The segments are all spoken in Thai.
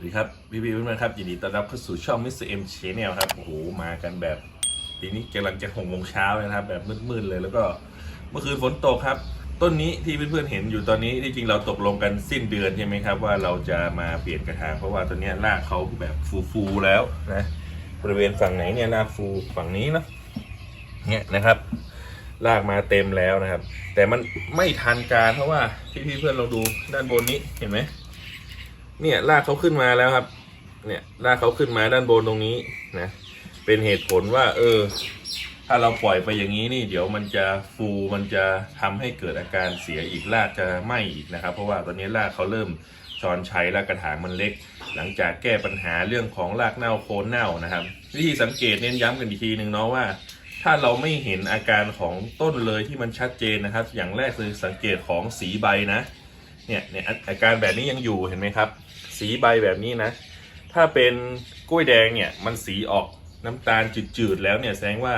สวัสดีครับพี่พี่เพื่อนๆครับยินดีต้อนรับเข้าสู่ช่อง Mr. M Channel ครับโอ้โหมากันแบบทีนี้กำลังจะหกโมงเช้าเลยนะครับ แบบมืดๆเลยแล้วก็เมื่อคืนฝนตกครับ ต้นนี้ที่เพื่อนๆเห็นอยู่ตอนนี้ที่จริงเราตกลงกันสิ้นเดือนใช่ไหมครับ ว่าเราจะมาเปลี่ยนกระถางเพราะว่าตอนนี้รากเขาแบบฟูๆแล้วนะบริเวณฝั่งไหนเนี่ยรากฟูฝั่งนี้เนาะเนี่ยนะครับลากมาเต็มแล้วนะครับ แต่มันไม่ทันการเพราะว่าพี่ๆเพื่อนเราดูด้านบนนี้เห็นไหม เนี่ยลากเขาขึ้นมาแล้วครับ เนี่ยลากเขาขึ้นมาด้านบนตรงนี้นะ เป็นเหตุผลว่า เออ ถ้าเราปล่อยไปอย่างนี้นี่ เดี๋ยวมันจะฟูมันจะทำให้เกิดอาการเสียอีกรากจะไหมอีกนะครับ เพราะว่าตอนนี้รากเขาเริ่มชอนใชัยและกระถางมันเล็ก หลังจากแก้ปัญหาเรื่องของรากเน่าโคนเน่านะครับ วิธีสังเกตเน้นย้ำกันอีกทีหนึ่งเนาะว่าถ้าเราไม่เห็นอาการของต้นเลยที่มันชัดเจนนะครับ อย่างแรกคือสังเกตของสีใบนะ เนี่ยเนี่ยอาการแบบนี้ยังอยู่เห็นไหมครับ สีใบแบบนี้นะ ถ้าเป็นกล้วยแดงเนี่ยมันสีออกน้ำตาลจืดๆแล้วเนี่ยแสดงว่า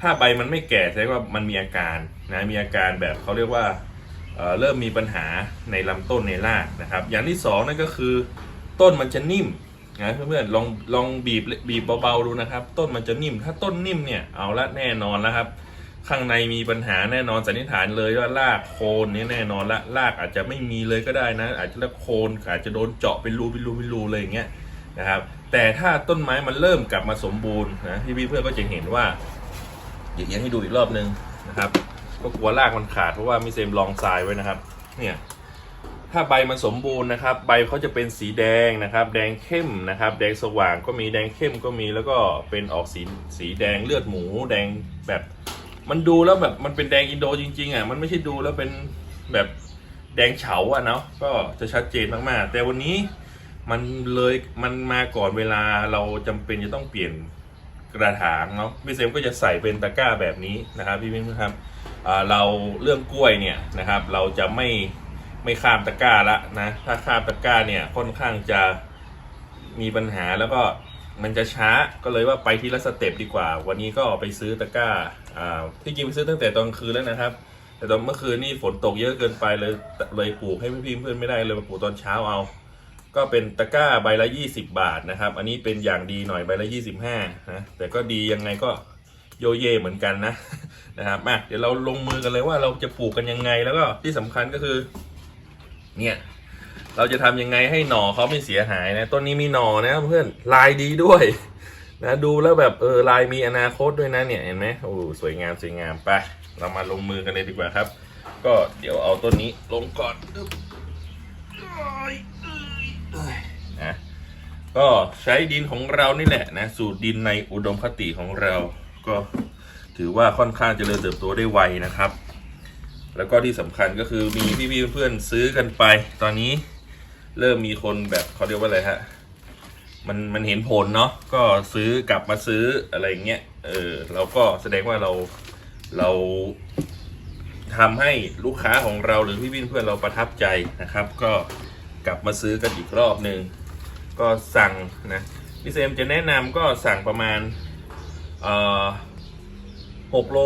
ถ้าใบมันไม่แก่แสดงว่ามันมีอาการนะมีอาการแบบเขาเรียกว่าเเริ่มมีปัญหาในลำต้นในรากนะครับ อย่างที่สองนั่นก็คือต้นมันจะนิ่มนะเพื่อนๆลองลองบีบบีบเบาๆดูนะครับ ต้นมันจะนิ่ม ถ้าต้นนิ่มเนี่ยเอาละแน่นอนแล้วครับ ข้างในมีปัญหาแน่นอนสันนิษฐานเลยว่ารากโคนนี่แน่นอนละรากอาจจะไม่มีเลยก็ได้นะ อาจจะรากโคนอาจจะโดนเจาะเป็นรูเป็นรูเป็นรูเลยอย่างเงี้ยนะครับ แต่ถ้าต้นไม้มันเริ่มกลับมาสมบูรณ์นะพี่พี่เพื่อนก็จะเห็นว่าเดี๋ยวเอียงให้ดูอีกรอบนึงนะครับ ก็กลัวรากมันขาดเพราะว่ามีเซมลองทรายไว้นะครับ เนี่ยถ้าใบมันสมบูรณ์นะครับ ใบเขาจะเป็นสีแดงนะครับ แดงเข้มนะครับ แดงสว่างก็มีแดงเข้มก็มีแล้วก็เป็นออกสีสีแดงเลือดหมู แดงแบบ มันดูแล้วแบบมันเป็นแดงอินโดจริง ๆอะมันไม่ใช่ดูแล้วเป็นแบบแดงเฉาอะเนาะก็จะชัดเจนมากๆ แต่วันนี้มันเลยมันมาก่อนเวลาเราจำเป็นจะต้องเปลี่ยนกระถางเนาะพี่เซมก็จะใส่เป็นตะกร้าแบบนี้นะครับพี่มิ้นครับอ่าเราเรื่องกล้วยเนี่ยนะครับ เราจะไม่ไม่ข้ามตะกร้าละนะถ้าข้ามตะกร้าเนี่ยค่อนข้างจะมีปัญหาแล้วก็ มันจะช้าก็เลยว่าไปทีละสเต็ปดีกว่า วันนี้ก็ไปซื้อตะกร้าอ่าที่จริงไปซื้อตั้งแต่ตอนคืนแล้วนะครับ แต่ตอนเมื่อคืนนี่ฝนตกเยอะเกินไปเลยเลยปลูกให้พี่ๆเพื่อนไม่ได้เลยมาปลูกตอนเช้าเอา ก็เป็นตะกร้าใบละ 20 บาทนะครับ อันนี้เป็นอย่างดีหน่อยใบละ 25นะแต่ก็ดียังไงก็โยเยเหมือนกันนะนะครับมาเดี๋ยวเราลงมือกันเลยว่าเราจะปลูกกันยังไงแล้วก็ที่สำคัญก็คือ เนี่ย เราจะทำยังไงให้หน่อเขาไม่เสียหายนะต้นนี้มีหน่อนะเพื่อนลายดีด้วยนะดูแล้วแบบเออลายมีอนาคตด้วยนะเนี่ยเห็นไหมโอ้สวยงามสวยงามไปเรามาลงมือกันเลยดีกว่าครับ ก็เดี๋ยวเอาต้นนี้ลงก่อนนะก็ใช้ดินของเรานี่แหละนะสูตรดินในอุดมคติของเราก็ถือว่าค่อนข้างเจริญเติบโตได้ไวนะครับ แล้วก็ที่สำคัญก็คือมีพี่ๆเพื่อนซื้อกันไป ตอนนี้ เริ่มมีคนแบบเขาเรียกว่าอะไรฮะ มันมันเห็นผลเนาะก็ซื้อกลับมาซื้ออะไรอย่างเงี้ยเออเราก็แสดงว่าเราเราทำให้ลูกค้าของเราหรือพี่วินเพื่อนเราประทับใจนะครับ ก็กลับมาซื้อกันอีกรอบหนึ่งก็สั่งนะพี่เซมจะแนะนำก็สั่งประมาณเอ่อหกโล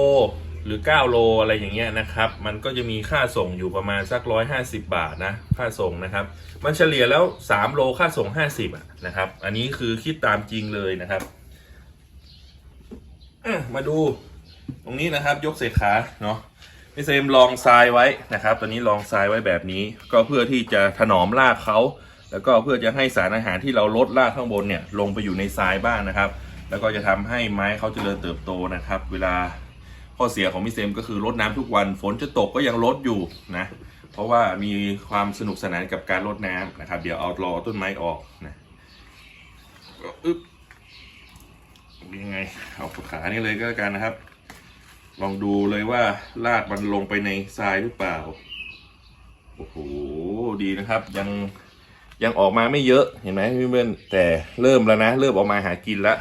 หรือ 9 โลอะไรอย่างเงี้ยนะครับ มันก็จะมีค่าส่งอยู่ประมาณสักร้อยห้าสิบบาทนะ ค่าส่งนะครับ มันเฉลี่ยแล้ว 3 โลค่าส่ง 50อะนะครับ อันนี้คือคิดตามจริงเลยนะครับ มาดูตรงนี้นะครับยกเศษขาเนาะพี่เซมลองทรายไว้นะครับ ตอนนี้ลองทรายไว้แบบนี้ ก็เพื่อที่จะถนอมรากเขา แล้วก็เพื่อจะให้สารอาหารที่เราลดรากข้างบนเนี่ยลงไปอยู่ในทรายบ้างนะครับ แล้วก็จะทำให้ไม้เขาเจริญเติบโตนะครับ เวลา ข้อเสียของพี่เซมก็คือลดน้ำทุกวันฝนจะตกก็ยังลดอยู่นะเพราะว่ามีความสนุกสนานกับการรดน้ำนะครับ เดี๋ยวเอารอต้นไม้ออกนะก็อึ๊บยังไงเอาขานี่เลยก็แล้วกันนะครับ ลองดูเลยว่ารากมันลงไปในทรายหรือเปล่าโอ้โหดีนะครับ ยังยังออกมาไม่เยอะเห็นไหมพี่เพื่อนแต่เริ่มแล้วนะ เริ่มออกมาหากินแล้ว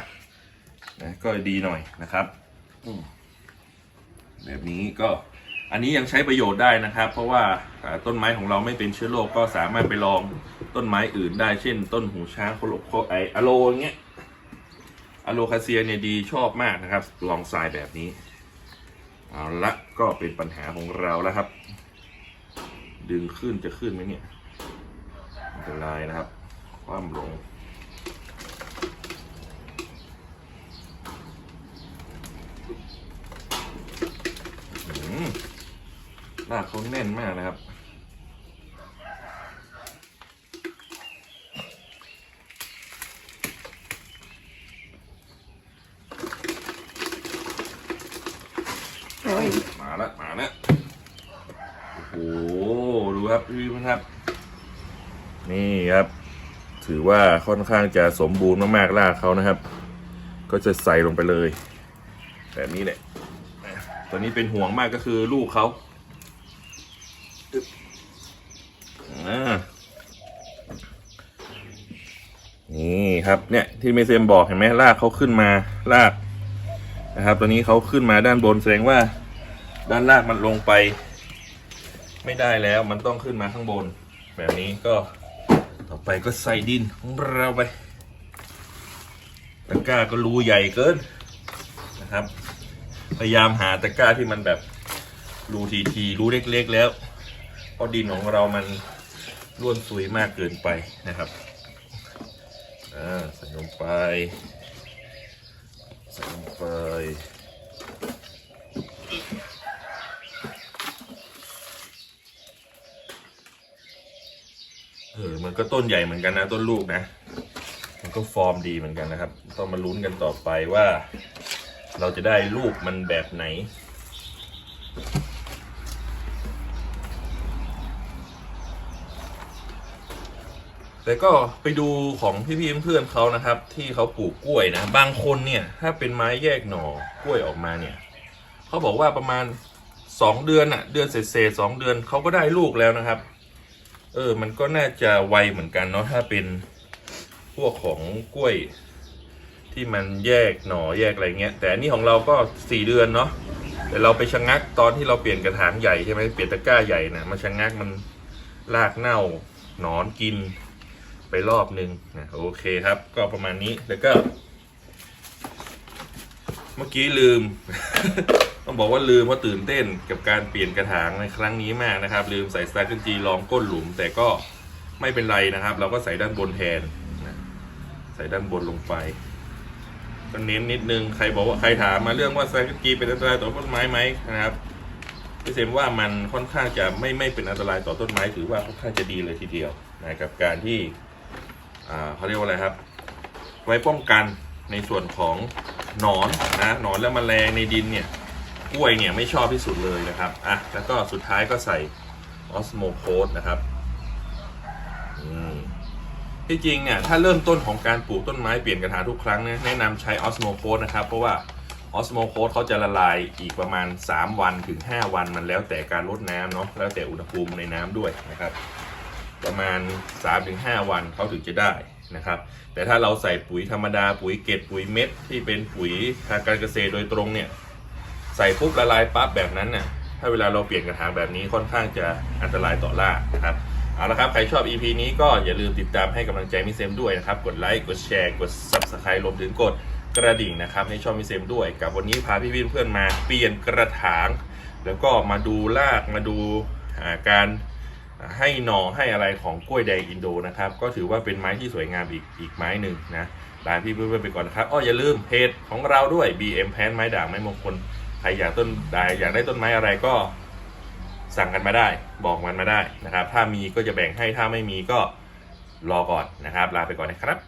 นะก็ดีหน่อยนะครับอื แบบนี้ก็อันนี้ยังใช้ประโยชน์ได้นะครับ เพราะว่าต้นไม้ของเราไม่เป็นเชื้อโรคก็สามารถไปลองต้นไม้อื่นได้เช่น ต้นหูช้างโคโลโคไออะโลอย่างเงี้ยอะโลคาเซียเนี่ยดีชอบมากนะครับ ลองทรายแบบนี้เอาละก็เป็นปัญหาของเราแล้วครับ ดึงขึ้นจะขึ้นไหมเนี่ยไม่เป็นไรนะครับ ความลง เขาแน่นมากนะครับ โอ้ยมาแล้วมาแล้วโอ้โห ดูครับพี่พี่ครับ นี่ครับ ถือว่าค่อนข้างจะสมบูรณ์มากๆรากเขานะครับ ก็จะใส่ลงไปเลย แบบนี้แหละตัวนี้เป็นห่วงมากก็คือลูกเขาอึ๊บ นี่ครับเนี่ยที่เมเซมบอกเห็นไหมรากเขาขึ้นมารากนะครับตัวนี้เขาขึ้นมาด้านบนแสดงว่า ด้านล่างมันลงไป ไม่ได้แล้วมันต้องขึ้นมาข้างบน แบบนี้ก็ต่อไปก็ใส่ดินของเราไปตะกร้าก็รูใหญ่เกินนะครับ พยายามหาตะกร้าที่มันแบบรูทีทีรูเล็กๆแล้วเพราะดินของเรามัน ร่วนซุยมากเกินไปนะครับอ่าใส่ลงไป ใส่ลงไปเออมันก็ต้นใหญ่เหมือนกันนะต้นลูกนะ มันก็ฟอร์มดีเหมือนกันนะครับ ต้องมาลุ้นกันต่อไปว่า เราจะได้ลูกมันแบบไหน แต่ก็ไปดูของพี่ๆเพื่อนๆเขานะครับ ที่เขาปลูกกล้วยนะ บางคนเนี่ยถ้าเป็นไม้แยกหน่อกล้วยออกมาเนี่ยเขาบอกว่าประมาณสองเดือนอะเดือนเศษๆสองเดือนเขาก็ได้ลูกแล้วนะครับ เออ มันก็น่าจะไวเหมือนกันเนาะถ้าเป็นพวกของกล้วย ที่มันแยกหน่อแยกอะไรเงี้ยแต่อันนี่ของเราก็สี่เดือนเนาะแต่เราไปชะงักตอนที่เราเปลี่ยนกระถางใหญ่ใช่ไหมเปลี่ยนตะกร้าใหญ่นะมันชะงักมันรากเน่าหนอนกิน ไปรอบหนึ่งนะโอเคครับ ก็ประมาณนี้แล้วก็ เมื่อกี้ลืม ต้องบอกว่าลืมเพราะตื่นเต้นกับการเปลี่ยนกระถางในครั้งนี้มากนะครับ ลืมใส่สตาร์เกนจีรองก้นหลุม แต่ก็ไม่เป็นไรนะครับ เราก็ใส่ด้านบนแทนนะใส่ด้านบนลงไปก็เน้นนิดนึงใครบอกว่าใครถามมาเรื่องว่าสตาร์เกนจีเป็นอันตรายต่อต้นไม้ไหมนะครับพี่เซมว่ามันค่อนข้างจะไม่ไม่เป็นอันตรายต่อต้นไม้ถือว่าค่อนข้างจะดีเลยทีเดียวนะกับการที่ เขาเรียกว่าอะไรครับ ไว้ป้องกันในส่วนของหนอนนะหนอนและแมลงในดินเนี่ยกล้วยเนี่ยไม่ชอบที่สุดเลยนะครับอะแล้วก็สุดท้ายก็ใส่ออสโมโคสนะครับที่จริงเนี่ยถ้าเริ่มต้นของการปลูกต้นไม้เปลี่ยนกระถางทุกครั้งเนี่ยแนะนำใช้ออสโมโคสนะครับเพราะว่าออสโมโคสเขาจะละลายอีกประมาณ 3 วันถึง 5 วันมันแล้วแต่การลดน้ำเนาะแล้วแต่อุณหภูมิในน้ำด้วยนะครับ ประมาณ 3-5 วันเขาถึงจะได้นะครับ แต่ถ้าเราใส่ปุ๋ยธรรมดาปุ๋ยเกล็ดปุ๋ยเม็ดที่เป็นปุ๋ยทางการเกษตรโดยตรงเนี่ยใส่ปุ๊บละลายปั๊บแบบนั้นน่ะถ้าเวลาเราเปลี่ยนกระถางแบบนี้ค่อนข้างจะอันตรายต่อรากนะครับเอาละครับ ใครชอบ EP นี้ก็อย่าลืมติดตามให้กำลังใจมิเซมด้วยนะครับ กดไลค์กดแชร์กด Subscribe รวมถึงกดกระดิ่งนะครับ ให้ช่องมิเซมด้วย กับวันนี้พาพี่ๆเพื่อนมาเปลี่ยนกระถาง แล้วก็มาดูรากมาดูาการ ให้หน่อให้อะไรของกล้วยแดงอินโดนะครับ ก็ถือว่าเป็นไม้ที่สวยงามอีกอีกไม้หนึ่งนะลาพี่เพื่อนๆไปก่อนนะครับอ้ออย่าลืมเพจของเราด้วย BM แพนไม้ด่างไม้มงคลใครอยากต้นได้อยากได้ต้นไม้อะไรก็สั่งกันมาได้ บอกมันมาได้นะครับ ถ้ามีก็จะแบ่งให้ถ้าไม่มีก็รอก่อนนะครับ ลาไปก่อนนะครับ